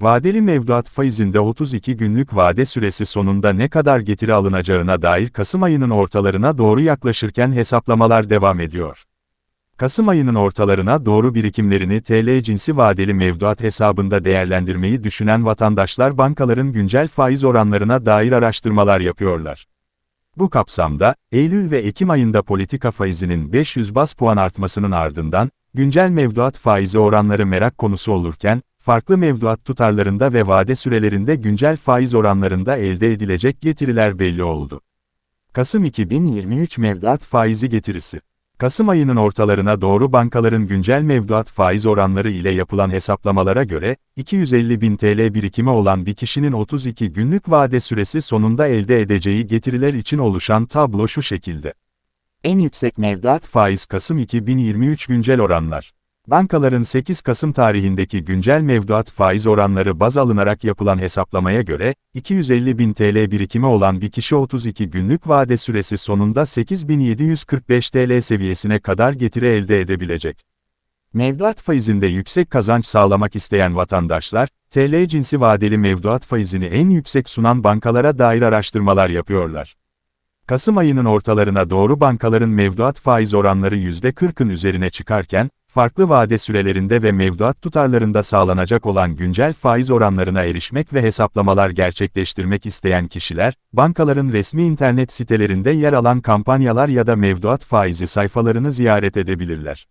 Vadeli mevduat faizinde 32 günlük vade süresi sonunda ne kadar getiri alınacağına dair Kasım ayının ortalarına doğru yaklaşırken hesaplamalar devam ediyor. Kasım ayının ortalarına doğru birikimlerini TL cinsi vadeli mevduat hesabında değerlendirmeyi düşünen vatandaşlar bankaların güncel faiz oranlarına dair araştırmalar yapıyorlar. Bu kapsamda, Eylül ve Ekim ayında politika faizinin 500 bas puan artmasının ardından, güncel mevduat faizi oranları merak konusu olurken, farklı mevduat tutarlarında ve vade sürelerinde güncel faiz oranlarında elde edilecek getiriler belli oldu. Kasım 2023 mevduat faizi getirisi Kasım ayının ortalarına doğru bankaların güncel mevduat faiz oranları ile yapılan hesaplamalara göre, 250 bin TL birikimi olan bir kişinin 32 günlük vade süresi sonunda elde edeceği getiriler için oluşan tablo şu şekilde. En yüksek mevduat faiz Kasım 2023 güncel oranlar. Bankaların 8 Kasım tarihindeki güncel mevduat faiz oranları baz alınarak yapılan hesaplamaya göre, 250 bin TL birikimi olan bir kişi 32 günlük vade süresi sonunda 8745 TL seviyesine kadar getiri elde edebilecek. Mevduat faizinde yüksek kazanç sağlamak isteyen vatandaşlar, TL cinsi vadeli mevduat faizini en yüksek sunan bankalara dair araştırmalar yapıyorlar. Kasım ayının ortalarına doğru bankaların mevduat faiz oranları %40'ın üzerine çıkarken, farklı vade sürelerinde ve mevduat tutarlarında sağlanacak olan güncel faiz oranlarına erişmek ve hesaplamalar gerçekleştirmek isteyen kişiler, bankaların resmi internet sitelerinde yer alan kampanyalar ya da mevduat faizi sayfalarını ziyaret edebilirler.